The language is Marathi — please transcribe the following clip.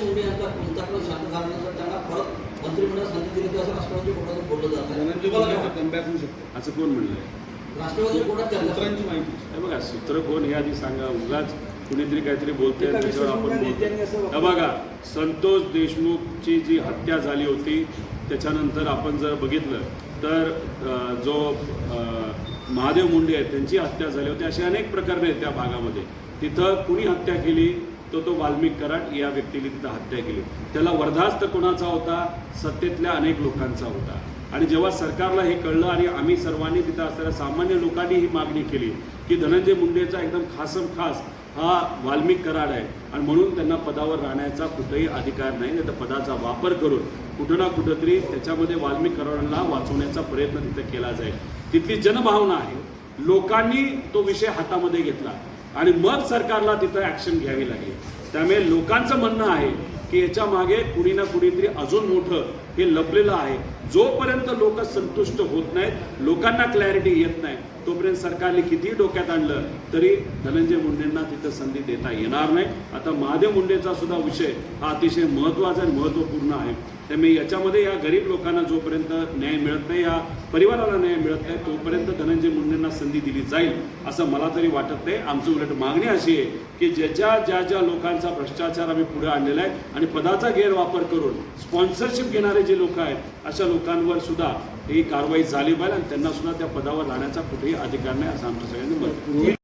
मुंडे यांचा कोणता पण शांत झाला नाही तर त्यांना परत मंत्रिमंडळात संधी दिली असं राष्ट्रवादी कोर्टातून बोललं जात आहे. शकतो. असं कोण म्हणलंय राष्ट्रवादी कोर्टात सूत्रांची माहिती. बघा सूत्र कोण हे आधी सांगा. उगाच कुणीतरी काहीतरी बोलते त्याच्यावर आपण बोलतो बघा संतोष देशमुखची जी हत्या झाली होती त्याच्यानंतर आपण जर बघितलं तर जो महादेव मुंडे आहेत त्यांची हत्या झाली होती असे अनेक प्रकरणे आहेत त्या भागामध्ये. तिथं कुणी हत्या केली? तो तो वाल्मिक कराड या व्यक्तीने तिथं हत्या केली. त्याला वर्धास्त कोणाचा होता? सत्तेतल्या अनेक लोकांचा होता. आणि जेव्हा सरकारला हे कळलं आणि आम्ही सर्वांनी तिथं असलेल्या सामान्य लोकांनी ही मागणी केली की धनंजय मुंडेचा एकदम खासम खास हा वाल्मिक कराड आहे आणि म्हणून त्यांना पदावर राहण्याचा कुठेही अधिकार नाही नाही तर पदाचा वापर करून कुठं ना कुठंतरी त्याच्यामध्ये वाल्मिक कराडांना वाचवण्याचा प्रयत्न तिथं केला जाईल. तिथली जनभावना आहे. लोकांनी तो विषय हातामध्ये घेतला. आणि मग सरकारला तिथं ॲक्शन घ्यावी लागेल. त्यामुळे लोकांचं म्हणणं आहे की याच्या मागे कुणी ना कुणीतरी अजून मोठं हे लपलेलं आहे. जोपर्यंत लोक संतुष्ट होत नाहीत लोकांना क्लॅरिटी येत नाही तोपर्यंत सरकारने कितीही डोक्यात आणलं तरी धनंजय मुंडेंना तिथं संधी देता येणार नाही. आता महादेव मुंडेचा सुद्धा विषय हा अतिशय महत्त्वाचा आणि महत्त्वपूर्ण आहे. त्यामुळे याच्यामध्ये या गरीब लोकांना जोपर्यंत न्याय मिळत नाही या परिवाराला न्याय मिळत नाही तोपर्यंत धनंजय मुंडेंना संधी दिली जाईल असं मला तरी वाटत नाही. आमची उलट मागणी अशी आहे की ज्याच्या ज्या ज्या लोकांचा भ्रष्टाचार आम्ही पुढे आणलेला आहे आणि पदाचा गैरवापर करून स्पॉन्सरशिप घेणारे जे लोक आहेत अशा लोकांवर सुद्धा ही कारवाई झाली पाहिजे आणि त्यांना सुद्धा त्या पदावर राहण्याचा कुठेही अधिकार नाही असं आमच्या सगळ्यांनी मत